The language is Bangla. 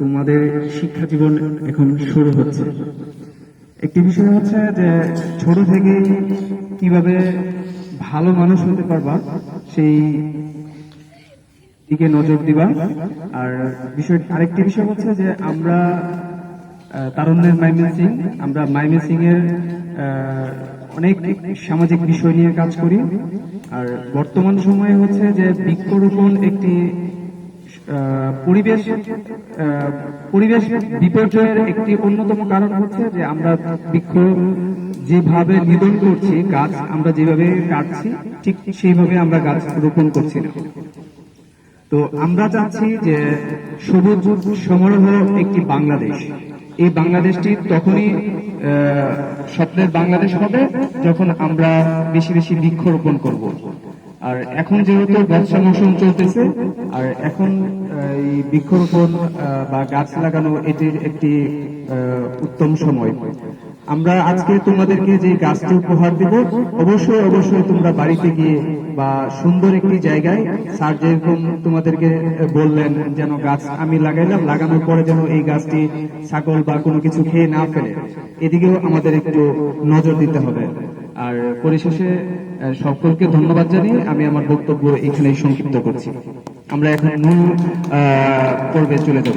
তোমাদের শিক্ষা জীবন এখন শুরু হচ্ছে। একটি বিষয় হচ্ছে যে ছোট থেকেই কীভাবে ভালো মানুষ হতে পারবা, সেই দিকে নজর দিবা। আর বিষয় আরেকটি বিষয় হচ্ছে যে আমরা তারুণ্যের মাইমিন সিং, আমরা মাইমিন সিং এর অনেক সামাজিক বিষয় নিয়ে কাজ করি। আর বর্তমান সময়ে হচ্ছে যে বৃক্ষরোপণ একটি পরিবেশ পরিবেশ বিপর্যয়ের একটি অন্যতম কারণ হচ্ছে যে আমরা বৃক্ষ যেভাবে নিধন করছি, গাছ আমরা যেভাবে কাটছি, ঠিক সেইভাবে আমরা গাছ রোপণ করছি না। তো আমরা চাচ্ছি যে সবুজ সমারোহ একটি বাংলাদেশ। এই বাংলাদেশটি তখনই স্বপ্নের বাংলাদেশ হবে যখন আমরা বেশি বেশি বৃক্ষরোপণ করব। আর এখন যেহেতু ব্যবসা মৌসুম চলতেছে, আর এখন এই বৃক্ষরোপণ বা গাছ লাগানো এটির একটি উত্তম সময়। আমরা আজকে তোমাদেরকে যে গাছটি উপহার দেব, অবশ্যই অবশ্যই তোমরা বাড়িতে গিয়ে বা সুন্দর একটি জায়গায় স্যার যেরকম তোমাদেরকে বললেন যেন গাছ আমি লাগাইলাম, লাগানোর পরে যেন এই গাছটি ছাগল বা কোনো কিছু খেয়ে না ফেলে। এদিকেও আমাদের একটু নজর দিতে হবে। আর পরিশেষে সকলকে ধন্যবাদ জানিয়ে আমি আমার বক্তব্য এখানেই সংক্ষিপ্ত করছি। আমরা এখন আহ, পর্বে চলে যাব।